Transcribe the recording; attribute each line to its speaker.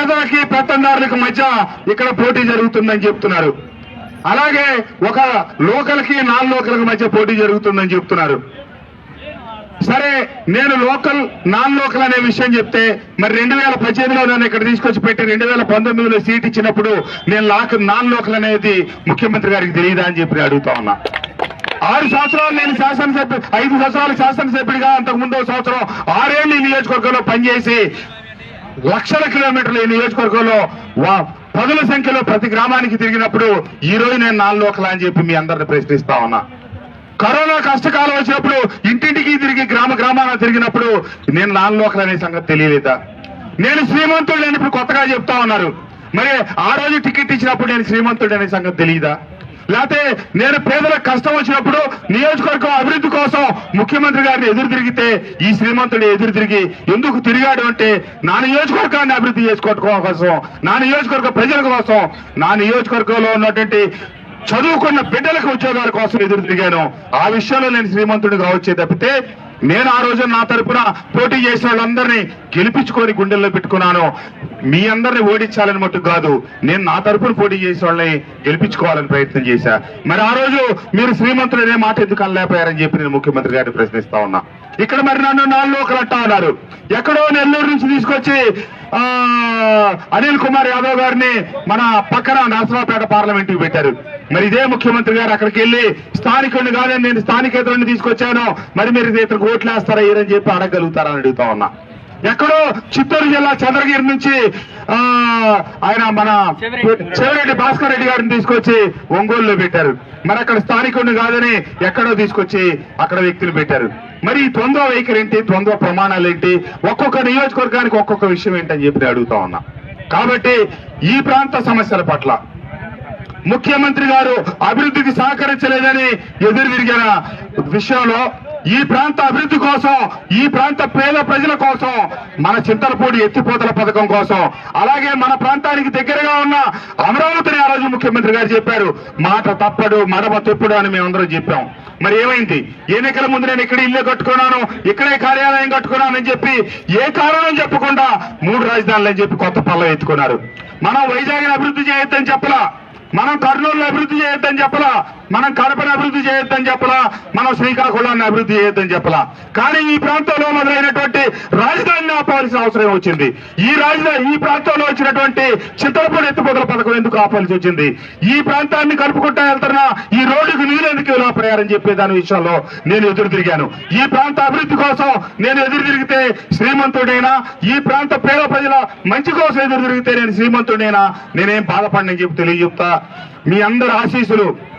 Speaker 1: పేదలకి పెత్తందారులకు మధ్య ఇక్కడ పోటీ జరుగుతుందని చెప్తున్నారు. అలాగే ఒక లోకల్కి నాన్ లోకల్కి మధ్య పోటీ జరుగుతుందని చెప్తున్నారు. సరే నేను లోకల్ నాన్ లోకల్ అనే విషయం చెప్తే మరి రెండు వేల పద్దెనిమిదిలో నన్ను ఇక్కడ తీసుకొచ్చి పెట్టి రెండు వేల పంతొమ్మిదిలో సీట్ ఇచ్చినప్పుడు నేను లాక్ నాన్ లోకల్ అనేది ముఖ్యమంత్రి గారికి తెలియదా అని చెప్పి అడుగుతా ఉన్నా. ఆరు సంవత్సరాలు నేను శాసనసభ్యు ఐదు సంవత్సరాలు శాసనసభ్యుడిగా అంతకు ముందు సంవత్సరం ఆరేళ్ళు నియోజకవర్గంలో పనిచేసి లక్షల కిలోమీటర్లు ఈ నియోజకవర్గంలో పదుల సంఖ్యలో ప్రతి గ్రామానికి తిరిగినప్పుడు ఈ రోజు నేను నాలుగు లోకల్ అని చెప్పి మీ అందరిని ప్రశ్నిస్తా ఉన్నా. కరోనా కష్టకాలం వచ్చినప్పుడు ఇంటింటికి తిరిగి గ్రామ గ్రామాన తిరిగినప్పుడు నేను నాలుగు లోకల్ అనే సంగతి తెలియలేదా? నేను శ్రీమంతుడు అని ఇప్పుడు కొత్తగా చెప్తా ఉన్నారు. మరి ఆ రోజు టికెట్ ఇచ్చినప్పుడు నేను శ్రీమంతుడు అనే సంగతి తెలియదా? లేకపోతే నేను పేదలకు కష్టం వచ్చినప్పుడు నియోజకవర్గం అభివృద్ధి కోసం ముఖ్యమంత్రి గారిని ఎదురు తిరిగితే ఈ శ్రీమంతుడు ఎదురు తిరిగి ఎందుకు తిరిగాడు అంటే నా నియోజకవర్గాన్ని అభివృద్ధి చేసుకోవడం కోసం నా నియోజకవర్గ ప్రజల కోసం నా నియోజకవర్గంలో ఉన్నటువంటి చదువుకున్న బిడ్డలకు ఉద్యోగాల కోసం ఎదురు తిరిగాను. ఆ విషయంలో నేను శ్రీమంతుడు వచ్చే తప్పితే నేను ఆ రోజు నా తరపున పోటీ చేసిన వాళ్ళందరినీ గెలిపించుకొని గుండెల్లో పెట్టుకున్నాను. మీ అందరిని ఓడించాలని మట్టుకు కాదు నేను నా తరపున పోటీ చేసే వాళ్ళని గెలిపించుకోవాలని ప్రయత్నం చేశా. మరి ఆ రోజు మీరు శ్రీమంతుడు అనే మాట ఎందుకు అనలేకపోయారని చెప్పి నేను ముఖ్యమంత్రి గారిని ప్రశ్నిస్తా ఉన్నా. ఇక్కడ మరి నన్ను నాలుగు లోకలు అంటా ఉన్నారు. ఎక్కడో నెల్లూరు నుంచి తీసుకొచ్చి ఆ అనిల్ కుమార్ యాదవ్ గారిని మన పక్కన నరసరావుపేట పార్లమెంట్కి పెట్టారు. మరి ఇదే ముఖ్యమంత్రి గారు అక్కడికి వెళ్ళి స్థానికుడిని కాదని నేను స్థానికేతరుని తీసుకొచ్చాను. మరి మీరు ఇతనికి ఓట్లు వేస్తారా ఏరని చెప్పి అడగలుగుతారా అని అడుగుతా ఉన్నా. ఎక్కడో చిత్తూరు జిల్లా చంద్రగిరి నుంచి ఆయన మన చెవిరెడ్డి. భాస్కర్ రెడ్డి గారిని తీసుకొచ్చి ఒంగోలులో పెట్టారు. మరి అక్కడ స్థానికుడిని కాదని ఎక్కడో తీసుకొచ్చి అక్కడ వ్యక్తులు పెట్టారు. మరి ఈ ద్వంద్వ వైఖరి ఏంటి? ద్వంద్వ ప్రమాణాలు ఏంటి? ఒక్కొక్క నియోజకవర్గానికి ఒక్కొక్క విషయం ఏంటని చెప్పి అడుగుతా ఉన్నా. కాబట్టి ఈ ప్రాంత సమస్యల పట్ల ముఖ్యమంత్రి గారు అభివృద్ధికి సహకరించలేదని ఎదురు తిరిగిన విషయంలో ఈ ప్రాంత అభివృద్ధి కోసం ఈ ప్రాంత పేద ప్రజల కోసం మన చింతలపూడి ఎత్తిపోతల పథకం కోసం అలాగే మన ప్రాంతానికి దగ్గరగా ఉన్న అమరావతిని ఆ రోజు ముఖ్యమంత్రి గారు చెప్పారు. మాట తప్పడు మడమ తెప్పుడు అని మేమందరం చెప్పాం. మరి ఏమైంది? ఎన్నికల ముందు నేను ఇక్కడ ఇల్లు కట్టుకున్నాను ఇక్కడే కార్యాలయం కట్టుకున్నానని చెప్పి ఏ కారణం చెప్పకుండా మూడు రాజధానులు అని చెప్పి కొత్త పల్లె ఎత్తుకున్నారు. మనం వైజాగ్ అభివృద్ధి చేయొద్దని చెప్పలా? మనం కర్నూలు అభివృద్ధి చేయొద్దని చెప్పలా? మనం కడపను అభివృద్ధి చేయొద్దని చెప్పలా మనం శ్రీకాకుళాన్ని అభివృద్ధి చేయొద్దని చెప్పలా. కానీ ఈ ప్రాంతంలో మొదలైనటువంటి రాజధానిని ఆపాల్సిన అవసరం వచ్చింది. ఈ రాజధాని ఈ ప్రాంతంలో వచ్చినటువంటి చిత్తలపూడి ఎత్తుపోతల పథకం ఎందుకు ఆపాల్సి వచ్చింది? ఈ ప్రాంతాన్ని కలుపుకుంటా వెళ్తున్నా ఈ రోడ్డుకు నీళ్ళు ఎందుకు ఇలా ప్రయారం చెప్పే దాని విషయంలో నేను ఎదురు తిరిగాను. ఈ ప్రాంత అభివృద్ధి కోసం నేను ఎదురు తిరిగితే శ్రీమంతుడైనా ఈ ప్రాంత పేద ప్రజల మంచి కోసం ఎదురు తిరిగితే నేను శ్రీమంతుడైనా నేనేం బాధపడినని చెప్పి తెలియజెప్తా. మీ అందరి ఆశీస్సులు